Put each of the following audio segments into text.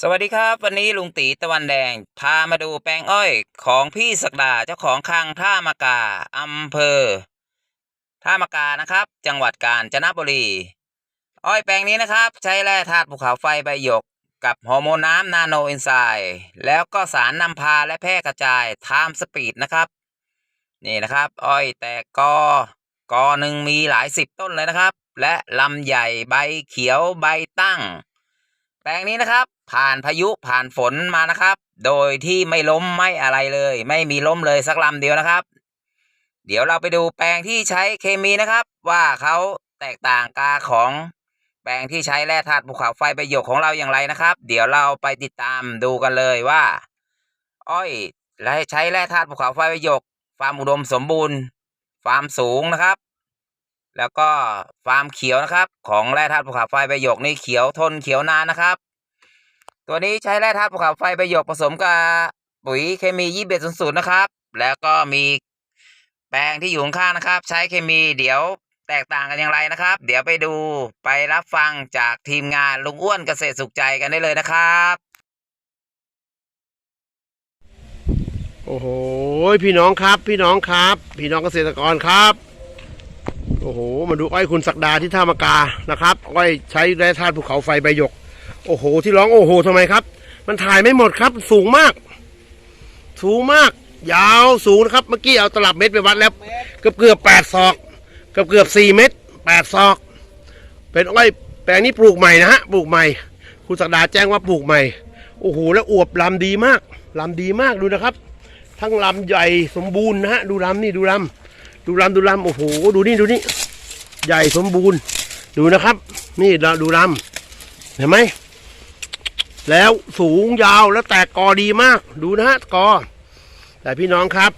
สวัสดีครับ วันนี้ลุงตีตะวันแดง พามาดูแปลงอ้อยของพี่ศักดาเจ้าของคังท่ามากาอำเภอ ท่ามากานะครับ จังหวัดกาญจนบุรี อ้อยแปลงนี้นะครับ ใช้แร่ธาตุภูเขาไฟใบหยก กับฮอร์โมนน้ำนาโนเอนไซม์แล้วก็สารนำพาและแพร่กระจายไทม์สปีดนะครับ นี่นะครับ อ้อยแตกกอกอหนึ่งมีหลายสิบต้นเลยนะครับ และลำใหญ่ใบเขียวใบตั้ง แปลงนี้นะครับ ผ่านพายุผ่านฝนมานะครับ โดยที่ไม่ล้มไม่อะไรเลย ไม่มีล้มเลยสักลำเดียวนะครับ เดี๋ยวเราไปดูแปลงที่ใช้เคมีนะครับ ว่าเขาแตกต่างกาของแปลงที่ใช้แร่ธาตุภูเขาไฟประโยคของเราอย่างไรนะครับ เดี๋ยวเราไปติดตามดูกันเลยว่า อ้อยและใช้แร่ธาตุภูเขาไฟประโยคฟาร์มอุดมสมบูรณ์ฟาร์มสูงนะครับ แล้วก็ฟาร์มเขียวนะครับ ของแร่ธาตุภูเขาไฟประโยคนี่เขียวทนเขียวนานนะครับ ตัวนี้ใช้แร่ธาตุภูเขาไฟประโยคผสมกับปุ๋ยเคมียี่เบ็ดศูนย์นะครับ แล้วก็มีแปลงที่อยู่ข้างนะครับ ใช้เคมีเดี๋ยวแตกต่างกันอย่างไรนะครับ เดี๋ยวไปดูไปรับฟังจากทีมงานลุงอ้วนเกษตรสุขใจกันได้เลยนะครับ โอ้โหพี่น้องครับพี่น้องครับ พี่น้องเกษตรกรครับ โอ้โหมาดูอ้อยคุณศักดาที่ท่ามากานะครับ อ้อยใช้แร่ธาตุภูเขาไฟใบหยก โอ้โห ที่ร้องโอ้โหทำไมครับ มันถ่ายไม่หมดครับ สูงมาก สูงมาก ยาวสูงนะครับ เมื่อกี้เอาตลับเม็ดไปวัดแล้ว เกือบเกือบแปดศอก เกือบเกือบสี่เม็ดแปดศอก เป็นอ้อยแปลงนี้ปลูกใหม่นะฮะ ปลูกใหม่ คุณศักดาแจ้งว่าปลูกใหม่ โอ้โห แล้วอวบลำดีมาก ลำดีมากดูนะครับ ทั้งลำใหญ่สมบูรณ์นะฮะ ดูลำนี่ดูลำดูลำดูลำโอ้โห ดูนี่ดูนี่ ใหญ่สมบูรณ์ ดูนะครับ นี่เราดูลำ เห็นไหม แล้วสูงยาวแล้วแตกกอดีมาก ดูนะฮะกอ แต่พี่น้องครับ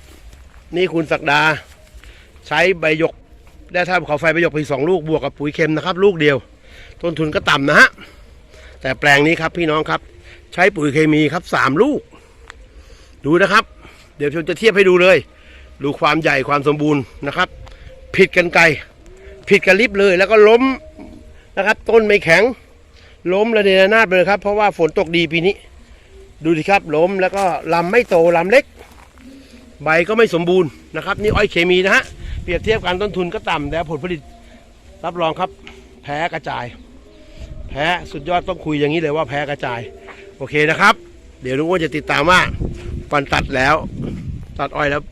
นี่คุณศักดา ใช้ใบหยก ได้ท่าเขาไฟใบหยกไปสองลูกบวกกับปุ๋ยเค็มนะครับ ลูกเดียว ต้นทุนก็ต่ำนะฮะ แต่แปลงนี้ครับพี่น้องครับ ใช้ปุ๋ยเคมีครับสามลูก ดูนะครับ เดี๋ยวผมจะเทียบให้ดูเลย ดูความใหญ่ความสมบูรณ์นะครับ ผิดกันไกลผิดกันลิบเลยแล้วก็ล้มนะครับ ต้นไม่แข็ง ล้มระเนระนาดไปเลยครับ เพราะว่าฝนตกดีปีนี้ ดูดิครับล้มแล้วก็ลำไม่โตลำเล็ก ใบก็ไม่สมบูรณ์นะครับ นี่อ้อยเคมีนะฮะเปรียบเทียบกันต้นทุนก็ต่ำแต่ผลผลิตรับรองครับ แพ้กระจาย แพ้สุดยอดต้องคุยอย่างนี้เลยว่าแพ้กระจาย โอเคนะครับ เดี๋ยวลุงอ้วนจะติดตามว่าฟันตัดแล้ว ตัดอ้อยแล้ว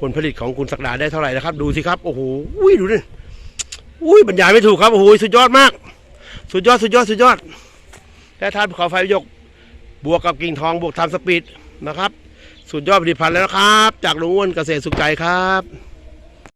ผลผลิตของคุณศักดาได้เท่าไหร่นะครับ ดูสิครับโอ้โหอุ้ยดูดิอุ้ยบรรยายไม่ถูกครับโอ้โหสุดยอดมาก สุดยอดสุดยอดสุดยอดแค่ทานภูเขาไฟยก บวกกับกิ่งทองบวกทำสปีดนะครับ สุดยอดผลิตภัณฑ์แล้วนะครับ จากลุงอ้วนเกษตรสุขใจครับ